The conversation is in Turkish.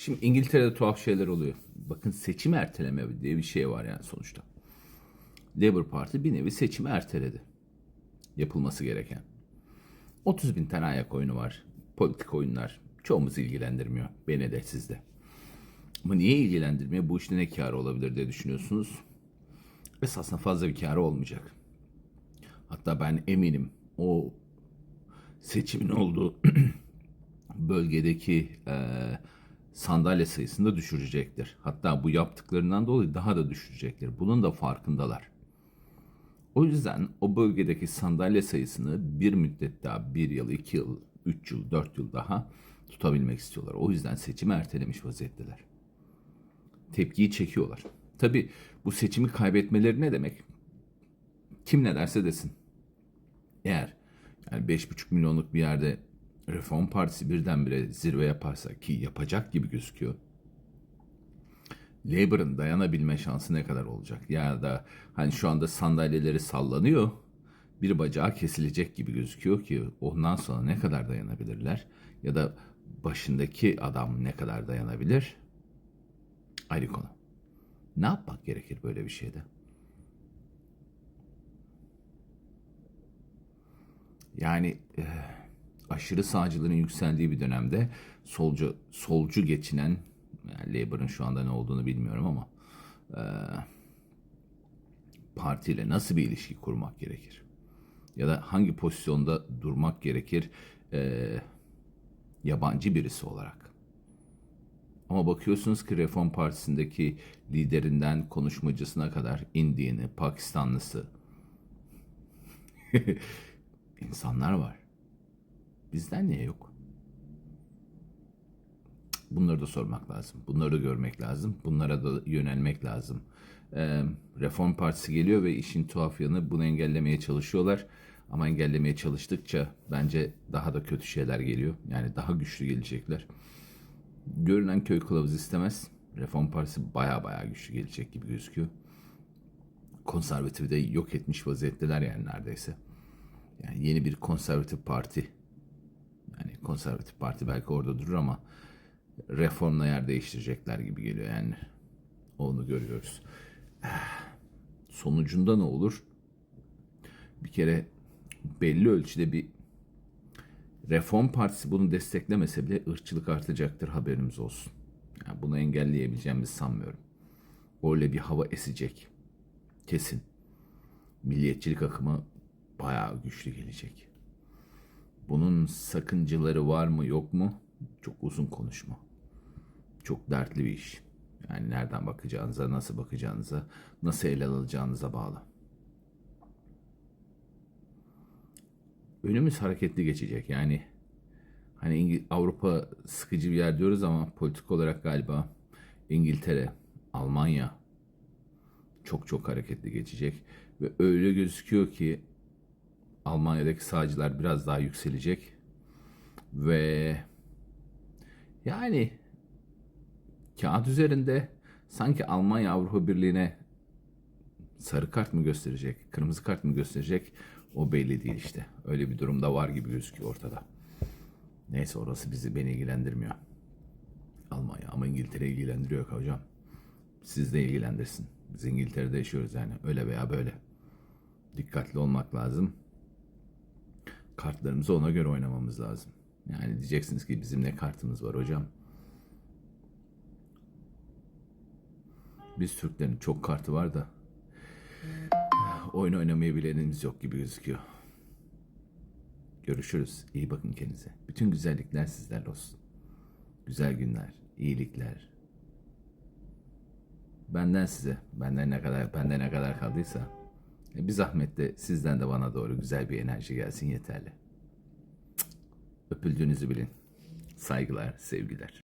Şimdi İngiltere'de tuhaf şeyler oluyor. Bakın seçim erteleme diye bir şey var yani sonuçta. Labour Parti bir nevi seçimi erteledi. Yapılması gereken. 30 bin tane ayak oyunu var. Politik oyunlar. Çoğumuzu ilgilendirmiyor. Beni de sizde. Ama niye ilgilendirmiyor? Bu işte ne karı olabilir diye düşünüyorsunuz. Esasında fazla bir karı olmayacak. Hatta ben eminim o seçimin olduğu bölgedeki eee, sandalye sayısını da düşürecektir. Hatta bu yaptıklarından dolayı daha da düşürecektir. Bunun da farkındalar. O yüzden o bölgedeki sandalye sayısını bir müddet daha, bir yıl, iki yıl, üç yıl, dört yıl daha tutabilmek istiyorlar. O yüzden seçimi ertelemiş vaziyetteler. Tepkiyi çekiyorlar. Tabi bu seçimi kaybetmeleri ne demek? Kim ne derse desin. Eğer yani 5,5 milyonluk bir yerde Reform Partisi birdenbire zirve yaparsa ki yapacak gibi gözüküyor. Labour'ın dayanabilme şansı ne kadar olacak? Ya da hani şu anda sandalyeleri sallanıyor. Bir bacağı kesilecek gibi gözüküyor ki ondan sonra ne kadar dayanabilirler? Ya da başındaki adam ne kadar dayanabilir? Ayrı konu. Ne yapmak gerekir böyle bir şeyde? Yani eh, aşırı sağcıların yükseldiği bir dönemde solcu solcu geçinen yani Labour'ın şu anda ne olduğunu bilmiyorum ama eh, partiyle nasıl bir ilişki kurmak gerekir? Ya da hangi pozisyonda durmak gerekir eh, yabancı birisi olarak? Ama bakıyorsunuz ki Reform Partisi'ndeki liderinden konuşmacısına kadar Indiyan'ı, Pakistanlısı insanlar var. Bizden niye yok? Bunları da sormak lazım. Bunları da görmek lazım. Bunlara da yönelmek lazım. Reform Partisi geliyor ve işin tuhaf yanı bunu engellemeye çalışıyorlar. Ama engellemeye çalıştıkça bence daha da kötü şeyler geliyor. Yani daha güçlü gelecekler. Görünen köy kılavuz istemez. Reform Partisi baya baya güçlü gelecek gibi gözüküyor. Konservatifi de yok etmiş vaziyetteler yani neredeyse. Yani yeni bir konservatif parti. Konservatif parti belki orada durur ama reformla yer değiştirecekler gibi geliyor yani. Onu görüyoruz. Sonucunda ne olur? Bir kere belli ölçüde bir Reform Partisi bunu desteklemese bile ırkçılık artacaktır haberimiz olsun. Yani bunu engelleyebileceğimizi sanmıyorum. Öyle bir hava esecek. Kesin. Milliyetçilik akımı bayağı güçlü gelecek. Bunun sakıncaları var mı yok mu? Çok uzun konuşma. Çok dertli bir iş. Yani nereden bakacağınıza, nasıl bakacağınıza, nasıl ele alacağınıza bağlı. önümüz hareketli geçecek. Yani hani İngi- Avrupa sıkıcı bir yer diyoruz ama politik olarak galiba İngiltere, Almanya çok çok hareketli geçecek ve öyle gözüküyor ki Almanya'daki sağcılar biraz daha yükselecek ve yani kağıt üzerinde sanki Almanya Avrupa Birliği'ne sarı kart mı gösterecek, kırmızı kart mı gösterecek o belli değil işte. Öyle bir durumda var gibi gözüküyor ortada. Neyse orası bizi beni ilgilendirmiyor. Almanya ama İngiltere ilgilendiriyor hocam. Siz de ilgilendirsin. Biz İngiltere'de yaşıyoruz yani öyle veya böyle. Dikkatli olmak lazım. Kartlarımızı ona göre oynamamız lazım. Yani diyeceksiniz ki bizim ne kartımız var hocam? Biz Türklerin çok kartı var da oyun oynamayı bilenimiz yok gibi gözüküyor. Görüşürüz. İyi bakın kendinize. Bütün güzellikler sizlerle olsun. Güzel günler, iyilikler. Benden size, benden ne kadar, benden ne kadar kaldıysa bir zahmet de sizden de bana doğru güzel bir enerji gelsin yeterli. Öpüldüğünüzü bilin. Saygılar, sevgiler.